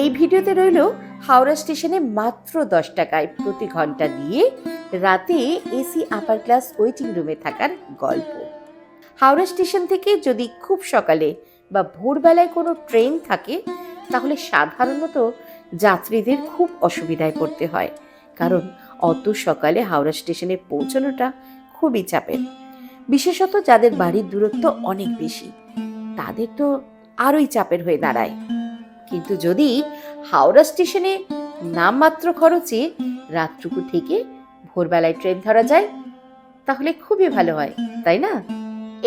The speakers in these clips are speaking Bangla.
এই ভিডিওতে রইল হাওড়া স্টেশনে মাত্র দশ টাকায় প্রতি ঘণ্টা দিয়ে রাতে এসি আপার ক্লাস ওয়েটিং রুমে থাকার গল্প। হাওড়া স্টেশন থেকে যদি খুব সকালে বা ভোরবেলায় কোনো ট্রেন থাকে, তাহলে সাধারণত যাত্রীদের খুব অসুবিধায় পড়তে হয়, কারণ অত সকালে হাওড়া স্টেশনে পৌঁছানোটা খুবই চাপের। বিশেষত যাদের বাড়ির দূরত্ব অনেক বেশি, তাদের তো আরোই চাপের হয়ে দাঁড়ায়। কিন্তু যদি হাওড়া স্টেশনে নামমাত্র খরচে রাতটুকু থেকে ভোরবেলায় ট্রেন ধরা যায়, তাহলে খুবই ভালো হয়, তাই না?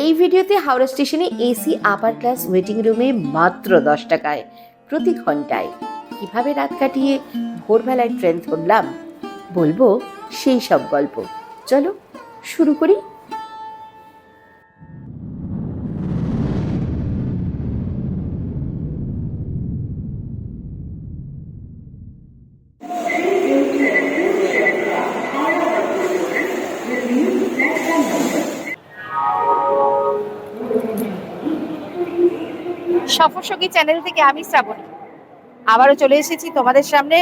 এই ভিডিওতে হাওড়া স্টেশনে এসি আপার ক্লাস ওয়েটিং রুমে মাত্র দশ টাকায় প্রতি ঘন্টায়। কীভাবে রাত কাটিয়ে ভোরবেলায় ট্রেন ধরলাম, বলব সেই সব গল্প। চলো শুরু করি সফরসঙ্গী চ্যানেল থেকে আমি শ্রাবণী। আবারও চলে এসেছি তোমাদের সামনে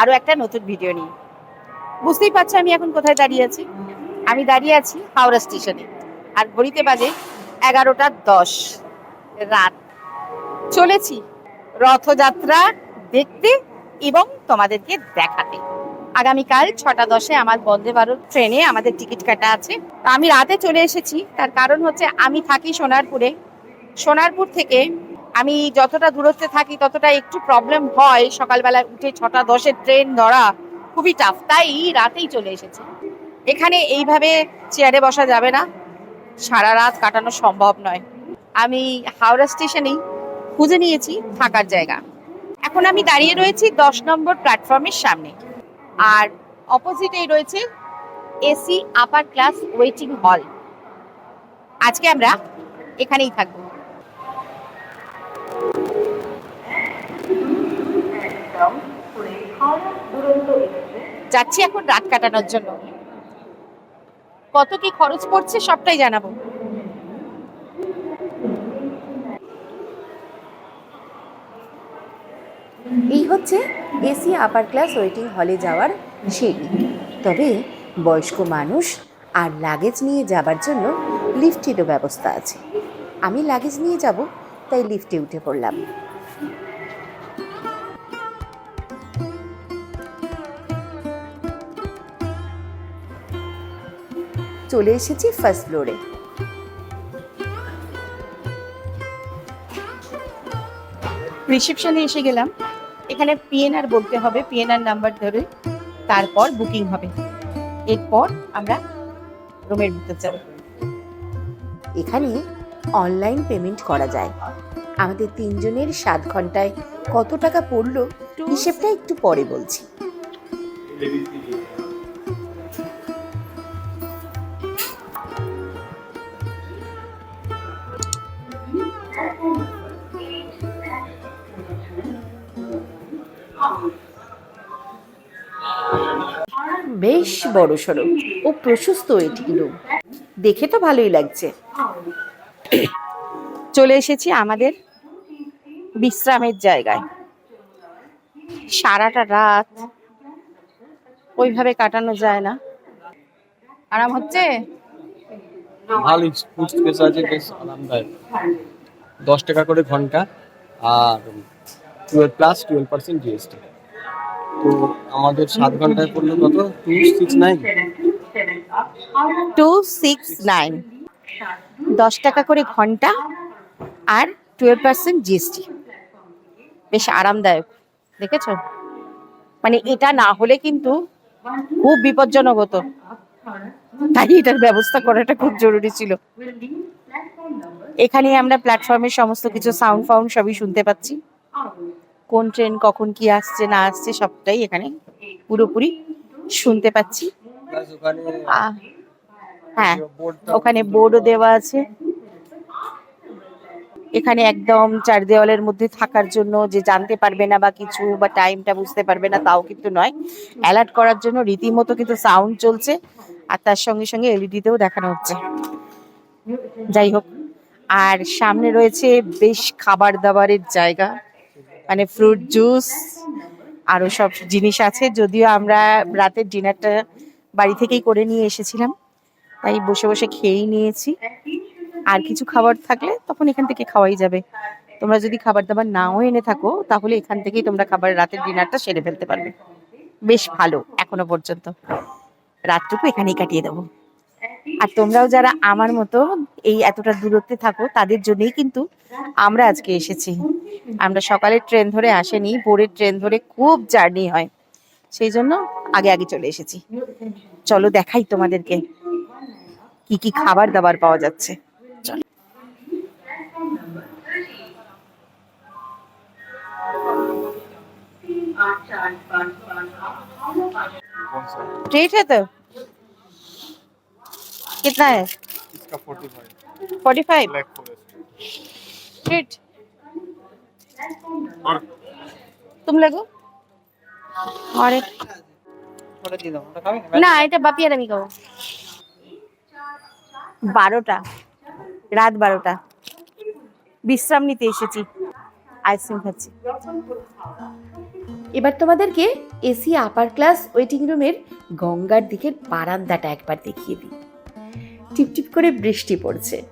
আরও একটা নতুন ভিডিও নিয়ে। বুঝতেই পারছ আমি এখন কোথায় দাঁড়িয়ে আছি? আমি দাঁড়িয়ে আছি হাওড়া স্টেশনে। আর ঘড়িতে বাজে এগারোটা দশ রাত। চলেছি রথযাত্রা দেখতে এবং তোমাদেরকে দেখাতে। আগামীকাল ছটা দশে আমার বন্দে ভারত ট্রেনে আমাদের টিকিট কাটা আছে। তা আমি রাতে চলে এসেছি, তার কারণ হচ্ছে আমি থাকি সোনারপুরে। সোনারপুর থেকে আমি যতটা দূরত্বে থাকি ততটা একটু প্রবলেম হয়। সকালবেলা উঠে ছটা দশের ট্রেন ধরা খুবই টাফ তাই রাতেই চলে এসেছি। এখানে এইভাবে চেয়ারে বসা যাবে না। সারা রাত কাটানো সম্ভব নয়। আমি হাওড়া স্টেশনেই খুঁজে নিয়েছি থাকার জায়গা। এখন আমি দাঁড়িয়ে রয়েছি দশ নম্বর প্ল্যাটফর্মের সামনে। আর অপোজিটেই রয়েছে এসি আপার ক্লাস ওয়েটিং হল আজকে আমরা এখানেই থাকব। যাচ্ছি এখন রাত কাটানোর জন্য। কত কি খরচ পড়ছে সবটাই জানাব। এই হচ্ছে এসি আপার ক্লাস ওয়েটিং হলে যাওয়ার সিঁড়ি। তবে বয়স্ক মানুষ আর লাগেজ নিয়ে যাবার জন্য লিফটেরও ব্যবস্থা আছে। আমি লাগেজ নিয়ে যাব, তাই লিফটে উঠে পড়লাম। চলে এসেছি ফার্স্ট ফ্লোরে রিসেপশনে এসে গেলাম। এখানে পিএনআর বলতে হবে পিএনআর নাম্বার ধরে তারপর বুকিং হবে। এরপর আমরা রুমের ভিতর যাব। এখানে অনলাইন পেমেন্ট করা যায়। আমাদের তিনজনের সাত ঘন্টায় কত টাকা পড়ল হিসেবটা একটু পরে বলছি। বেশ বড় সড়ো ও প্রশস্ত এটি রুম দেখে তো ভালোই লাগছে। চলে এসেছি আমাদের বিশ্রামের জায়গায়। সারাটা রাত ওইভাবে কাটানো যায় না। আরাম হচ্ছে? ভালোই ফুড স্পেস আছে, বেশ আরামদায়ক। দশ টাকা করে ঘণ্টা আর twelve plus twelve percent GST তো আমাদের সাত ঘন্টায় পড়ল কত? Two six nine two six nine দশ টাকা করে ঘণ্টা আর টুয়েলভ পার্সেন্ট জিএসটি বেশ আরামদায়ক, দেখেছ? মানে এটা না হলে কিন্তু খুব বিপজ্জনক হতো। তাই এটার ব্যবস্থা করাটা খুব জরুরি ছিল। এখানে আমরা প্ল্যাটফর্মের সমস্ত কিছু সাউন্ড ফাউন্ড সবই শুনতে পাচ্ছি। কোন ট্রেন কখন কি আসছে না আসছে সবটাই এখানে পুরোপুরি শুনতে পাচ্ছি। হ্যাঁ ওখানে বোর্ডও দেওয়া আছে। এখানে একদম চার দেওয়ালের মধ্যে থাকার জন্য যে জানতে পারবে না বা কিছু বা টাইমটা বুঝতে পারবে না তাও কিন্তু নয়। অ্যালার্ট করার জন্য রীতিমতো কিন্তু সাউন্ড চলছে আর তার সঙ্গে সঙ্গে এলইডিতেও দেখানো হচ্ছে। যাই হোক আর সামনে রয়েছে বেশ খাবার দাবারের জায়গা। মানে ফ্রুট জুস আরও সব জিনিস আছে। যদিও আমরা রাতের ডিনারটা বাড়ি থেকেই করে নিয়ে এসেছিলাম, তাই বসে বসে খেয়েই নিয়েছি। আর কিছু খাবার থাকলে তখন এখান থেকে খাওয়াই যাবে। তোমরা যদি খাবার দাবার নাও এনে থাকো, তাহলে এখান থেকেই তোমরা খাবার রাতের ডিনারটা সেরে ফেলতে পারবে। বেশ ভালো, এখনও পর্যন্ত। রাতটুকু এখানেই কাটিয়ে দেবো। আর তোমরাও যারা আমার মতো এই এতটা দূরত্বে থাকো তাদের জন্যই কিন্তু আমরা আজকে এসেছি আমরা সকালের ট্রেন ধরে আসেনি ভোরের ট্রেন ধরে খুব জার্নি হয় সেই জন্য আগে আগে চলে এসেছি চলো দেখাই তোমাদেরকে কি কি খাবার দাবার পাওয়া যাচ্ছে চলো ट्रेट है तो कितना है इसका forty five forty five black forest treat और तुम लगो और एक ওটা দিয়ে দাও ওটা খাবে না না এটা বাপি আর আমি খাবো বারোটা রাত বারোটা বিশ্রাম নিতে এসেছি আইসক্রিম খাচ্ছি এবার তোমাদেরকে এসি আপার ক্লাস ওয়েটিং রুমের গঙ্গার দিকের বারান্দাটা একবার দেখিয়ে দিই টিপটিপ করে বৃষ্টি পড়ছে।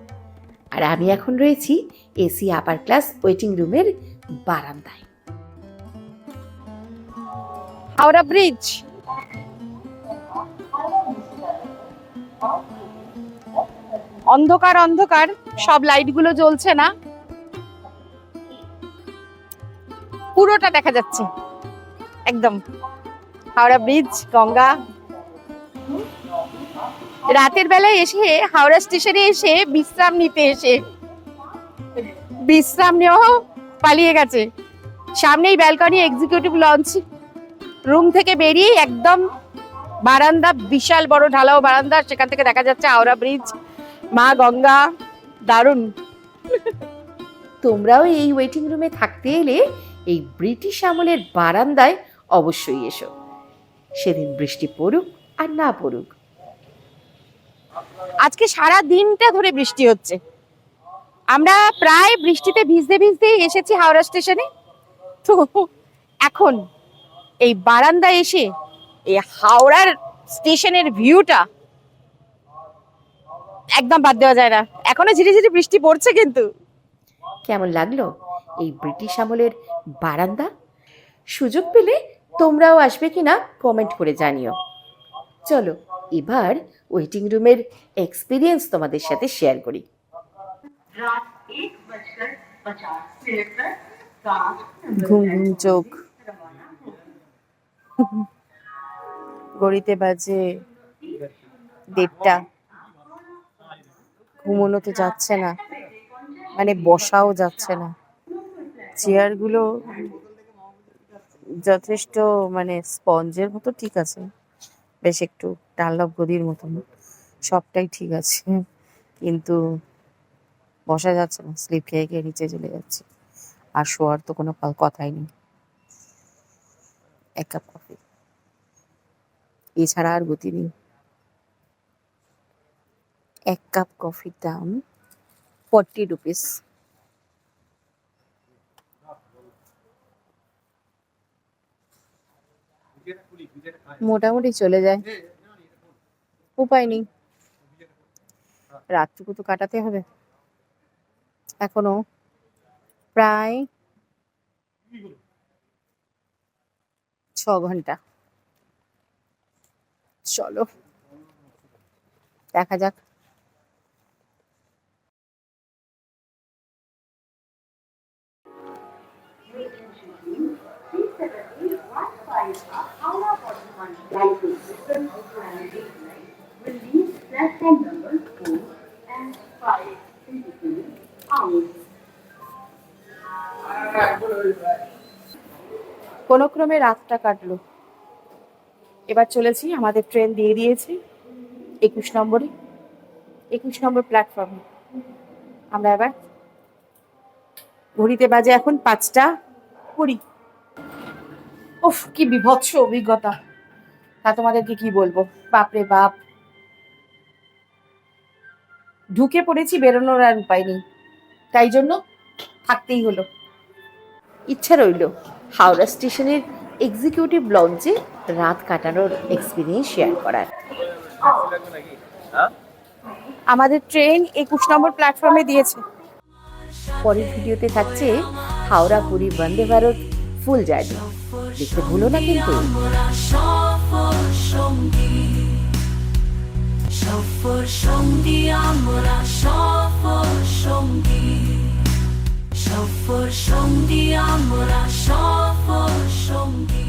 আর আমি এখন রয়েছি এসি আপার ক্লাস ওয়েটিং রুমের বারান্দায়। হাওড়া ব্রিজ। অন্ধকার অন্ধকার, সব লাইটগুলো জ্বলছে না। পুরোটা দেখা যাচ্ছে। একদম। হাওড়া ব্রিজ, গঙ্গা রাতের বেলায় এসে হাওড়া স্টেশনে এসে বিশ্রাম নিতে এসে। বিশ্রাম নেওয়া পালিয়ে গেছে। সামনেই ব্যালকনি এক্সিকিউটিভ লঞ্চ রুম থেকে বেরিয়ে একদম বারান্দা, বিশাল বড় ঢালাও বারান্দা, সেখান থেকে দেখা যাচ্ছে হাওড়া ব্রিজ মা গঙ্গা, দারুণ। তোমরাও এই ওয়েটিং রুমে থাকতে এলে এই ব্রিটিশ আমলের বারান্দায় অবশ্যই এসো। সেদিন বৃষ্টি পড়ুক আর না পড়ুক। আজকে সারা দিনটা ধরে বৃষ্টি হচ্ছে। আমরা প্রায় বৃষ্টিতে ভিজতে ভিজতে এসেছি হাওড়া স্টেশনে। তো এখন এই বারান্দায় এসে এই হাওড়ার স্টেশনের ভিউটা একদম বাদ দেওয়া যায় না। এখনও ঝিরি ঝিরি বৃষ্টি পড়ছে কিন্তু। কেমন লাগল এই ব্রিটিশ আমলের বারান্দা? সুযোগ পেলে তোমরাও আসবে কিনা কমেন্ট করে জানিও। চলো, এবার ওয়েটিং রুমের এক্সপিরিয়েন্স তোমাদের সাথে শেয়ার করি। ঘুম ঘুম, চোখ। গড়িতে বাজে দেড়টা। ঘুমোনো তো যাচ্ছে না। মানে বসাও যাচ্ছে না। চেয়ারগুলো যথেষ্ট মানে স্পঞ্জের মতো ঠিক আছে। বেশ একটু ডানলপ গদির মতন। সবটাই ঠিক আছে। কিন্তু বসা যাচ্ছে না, স্লিপ খেয়ে খেয়ে নিচে চলে যাচ্ছে। আর শোয়ার তো কোনো কথাই নেই। এক কাপ কফি। এছাড়া আর গতি নেই। এক কাপ কফির দাম ফর্টি রুপিস। মোটামুটি চলে যায়। উপায় নেই। রাতটুকু তো কাটাতে হবে। এখনও প্রায় ছ ঘণ্টা। চলো, দেখা যাক। ক্রমে রাতটা কাটলো। এবার চলেছি, আমাদের ট্রেন দিয়ে দিয়েছে একুশ নম্বরে। একুশ নম্বর প্ল্যাটফর্মে আমরা এবার ঘড়িতে বাজে এখন পাঁচটা কুড়ি। ওফ কি বিভৎস অভিজ্ঞতা। তা তোমাদেরকে কি বলব? বাপরে বাপ। ঢুকে পড়েছি, বেরোনোর আর উপায় নেই। তাই জন্য থাকতেই হলো। ইচ্ছা রইল। হাওড়া স্টেশনের এক্সিকিউটিভ লঞ্চে রাত কাটানোর এক্সপিরিয়েন্স শেয়ার করার। আমাদের ট্রেন একুশ নম্বর প্ল্যাটফর্মে দিয়েছে। পরের ভিডিওতে থাকছে হাওড়া পুরী বন্দে ভারত ফুল জার্নি দেখতে ভুলো না কিন্তু। আমরা সফর সঙ্গী। সফর সঙ্গী আমরা সফর সঙ্গী।